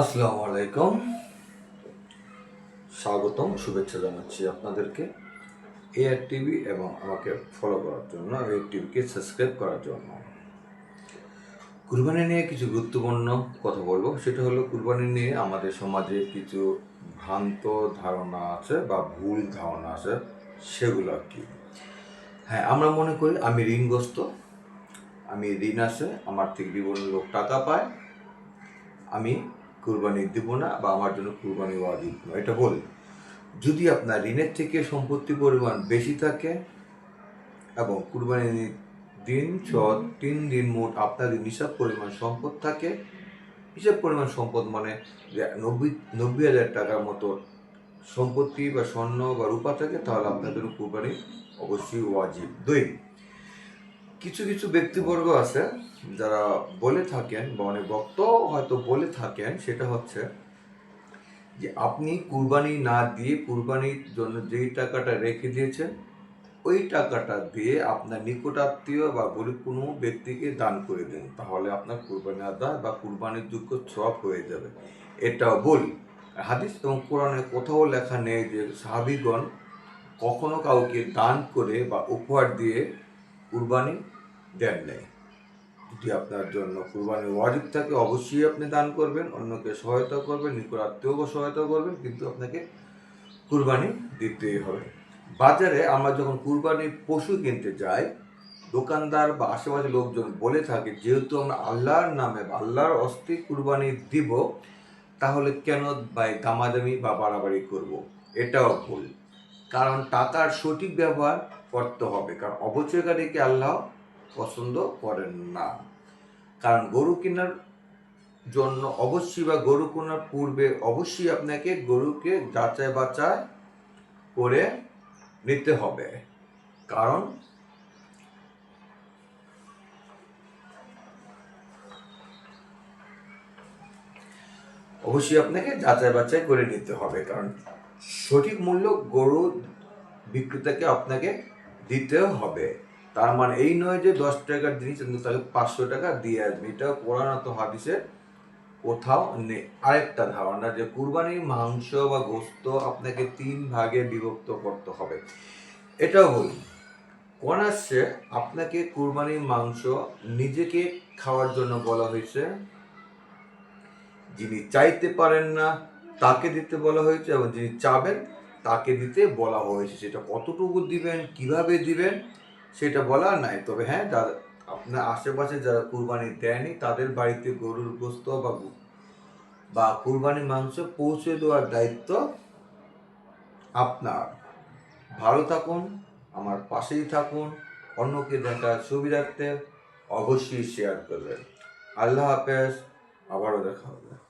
আসসালামু আলাইকুম। স্বাগতম, শুভেচ্ছা জানাচ্ছি আপনাদেরকে এআর টিভি এবং আমাকে ফলো করার জন্য এআর টিভিকে সাবস্ক্রাইব করার জন্য। কুরবানি নিয়ে কিছু গুরুত্বপূর্ণ কথা বলব। সেটা হলো, কুরবানি নিয়ে আমাদের সমাজে কিছু ভ্রান্ত ধারণা আছে বা ভুল ধারণা আছে, সেগুলো কি। হ্যাঁ আমরা মনে করি আমি ঋণগ্রস্ত, আমি ঋণ আছে, আমার থেকে বিভিন্ন লোক টাকা পায়, আমি কুরবানি দেব না বা আমার জন্য কুরবানি ওয়াজিব নয়। এটা বলি। যদি আপনার ঋণের থেকে সম্পত্তি পরিমাণ বেশি থাকে এবং কুরবানির দিন ছ তিন দিন মোট আপনার হিসাব পরিমাণ সম্পদ থাকে হিসাব পরিমাণ সম্পদ মানে যে নব্বই নব্বই হাজার টাকার মতো সম্পত্তি বা স্বর্ণ বা রূপা থাকে, তাহলে আপনার জন্য কুরবানি অবশ্যই ওয়াজিব। দুই কিছু কিছু ব্যক্তিবর্গ আছে যারা বলে থাকেন বা অনেক বক্ত হয়তো বলে থাকেন, সেটা হচ্ছে যে আপনি কুরবানি না দিয়ে কুরবানির জন্য যেই টাকাটা রেখে দিয়েছেন, ওই টাকাটা দিয়ে আপনার নিকটাত্মীয় বা গরিব কোনো ব্যক্তিকে দান করে দিন, তাহলে আপনার কুরবানি আদায় বা কুরবানির যোগ্য সব হয়ে যাবে। এটাও বলি। হাদিস এবং কোরআনে কোথাও লেখা নেই যে সাহাবিগণ কখনো কাউকে দান করে বা উপহার দিয়ে কুরবানি দেন নেই। যদি আপনার জন্য কুরবানি ওয়াজিব থাকে, অবশ্যই আপনি দান করবেন, অন্যকে সহায়তা করবেন, নিকট আত্মীয়কে সহায়তা করবেন, কিন্তু আপনাকে কুরবানি দিতেই হবে। বাজারে আমরা যখন কুরবানির পশু কিনতে যাই, দোকানদার বা আশেপাশে লোকজন বলে থাকে, যেহেতু আমরা আল্লাহর নামে বা আল্লাহর অস্থি কুরবানি দিব, তাহলে কেন ভাই দামাদামি বা বাড়াবাড়ি করব? এটাও ভুল। কারণ টাকার সঠিক ব্যবহার করতে হবে। কারণ অবচয়কারীকে আল্লাহ পছন্দ করেন না। কারণ গরু কেনার জন্য অবশ্যই বা গরু কেনার পূর্বে অবশ্যই আপনাকে গরুকে যাচাই বাছাই করে নিতে হবে। কারণ অবশ্যই আপনাকে যাচাই বাছাই করে নিতে হবে। কারণ সঠিক মূল্য গরু বিক্রেতাকে আপনাকে দিতে হবে। তার মানে এই নয় যে দশ টাকার জিনিস তাকে পাঁচশো টাকা দিয়ে আসবে। এটা তো হাদিসে কোথাও নেই। আরেকটা ধারণা যে কুরবানির মাংস বা গোস্ত আপনাকে তিন ভাগে বিভক্ত করতে হবে। এটাও বলি কোন আসছে, আপনাকে কুরবানির মাংস নিজেকে খাওয়ার জন্য বলা হয়েছে, যিনি চাইতে পারেন না তাকে দিতে বলা হয়েছে এবং যিনি চাবেন তাকে দিতে বলা হয়েছে। সেটা কতটুকু দিবেন, কীভাবে দিবেন, সেটা বলা নাই। তবে হ্যাঁ যারা আপনার আশেপাশে যারা কুরবানি দেয়নি, তাদের বাড়িতে গরুর গোস্ত বা বা কুরবানির মাংস পৌঁছে দেওয়ার দায়িত্ব আপনার। ভালো থাকুন, আমার পাশেই থাকুন, অন্যকে দেখার সুবিধার্থে অবশ্যই শেয়ার করবেন। আল্লাহ হাফেজ, আবারও দেখা হবে।